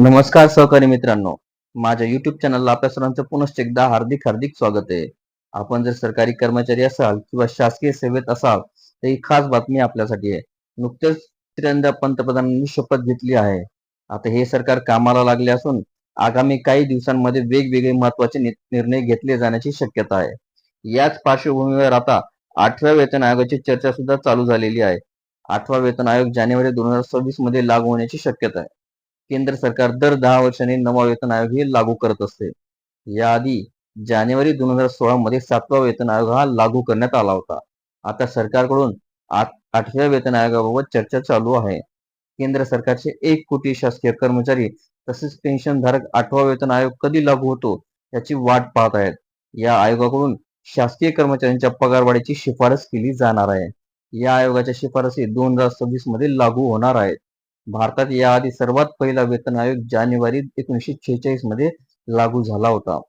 नमस्कार सहकारी मित्रांनो. माझ्या युट्यूब चॅनलला आपल्या सर्वांचं पुनश्च एकदा हार्दिक हार्दिक स्वागत आहे. आपण जर सरकारी कर्मचारी असाल किंवा शासकीय सेवेत असाल तर ही खास बातमी आपल्यासाठी आहे. नुकतेच तिरंदा पंतप्रधानांनी शपथ घेतली आहे. आता हे सरकार कामाला लागले असून आगामी काही दिवसांमध्ये वेगवेगळे महत्त्वाचे नि- निर्णय घेतले जाण्याची शक्यता आहे. याच पार्श्वभूमीवर आता आठव्या वेतन आयोगाची चर्चा सुद्धा चालू झालेली आहे. आठवा वेतन आयोग जानेवारी दोन हजार सव्वीसमध्ये लागू होण्याची शक्यता आहे. केंद्र सरकार दर दहा वर्षांनी नवा वेतन आयोग हे लागू करत असते. याआधी जानेवारी दोन हजार सोळा मध्ये सातवा वेतन आयोग हा लागू करण्यात आला होता. आता सरकारकडून आठ- आठव्या वेतन आयोगाबाबत चर्चा चालू आहे. केंद्र सरकारचे एक कोटी शासकीय कर्मचारी तसेच पेन्शनधारक आठवा वेतन आयोग कधी लागू होतो याची वाट पाहत आहेत. या आयोगाकडून शासकीय कर्मचाऱ्यांच्या पगारवाढीची शिफारस केली जाणार आहे. या आयोगाच्या शिफारसी दोन हजार सव्वीसमध्ये लागू होणार आहेत. भारतात याआधी सर्वात पहिला वेतन आयोग जानेवारी एकोणीसशे छेचाळीसमध्ये लागू झाला होता.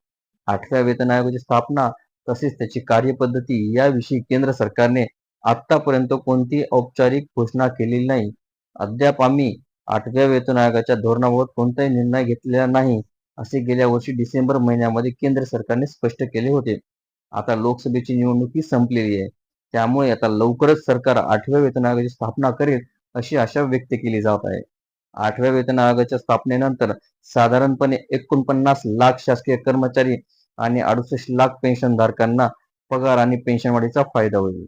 आठव्या वेतन आयोगाची स्थापना तसेच त्याची कार्यपद्धती याविषयी केंद्र सरकारने आतापर्यंत कोणतीही औपचारिक घोषणा केलेली नाही. अद्याप आम्ही आठव्या वेतन आयोगाच्या धोरणाबाबत कोणताही निर्णय घेतलेला नाही असे गेल्या वर्षी डिसेंबर महिन्यामध्ये केंद्र सरकारने स्पष्ट केले होते. आता लोकसभेची निवडणुकी संपलेली आहे. त्यामुळे आता लवकरच सरकार आठव्या वेतन आयोगाची स्थापना करेल अशी आशा व्यक्त केली जात आहे. आठव्या वेतन आयोगाच्या स्थापनेनंतर साधारणपणे एकोणपन्नास लाख शासकीय कर्मचारी आणि अडुसष्ट लाख पेन्शनधारकांना पगार आणि पेन्शन वाढीचा फायदा होईल.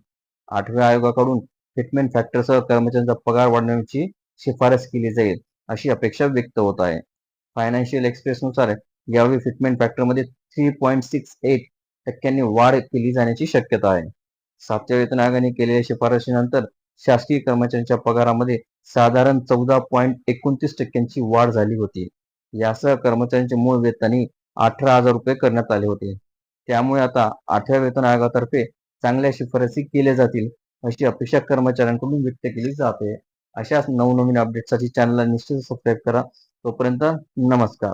आठव्या आयोगाकडून फिटमेंट फॅक्टरसह कर्मचाऱ्यांचा पगार वाढवण्याची शिफारस केली जाईल अशी अपेक्षा व्यक्त होत आहे. फायनान्शियल एक्सप्रेसनुसार यावेळी फिटमेंट फॅक्टरमध्ये थ्री पॉईंट सिक्स एट टक्क्यांनी वाढ केली जाण्याची शक्यता आहे. सातव्या वेतन आयोगाने केलेल्या शिफारशीनंतर शासकीय कर्मचाऱ्यांच्या पगारामध्ये साधारण चौदा पॉईंट एकोणतीस टक्क्यांची वाढ झाली होती. यासह कर्मचाऱ्यांचे मूळ वेतनही अठरा हजार रुपये करण्यात आले होते. त्यामुळे आता आठव्या वेतन आयोगातर्फे चांगल्या शिफारसी केल्या जातील अशी अपेक्षा कर्मचाऱ्यांकडून व्यक्त केली जाते. अशाच नवनवीन अपडेटसाठी चॅनलला निश्चित सबस्क्राईब करा. तोपर्यंत नमस्कार.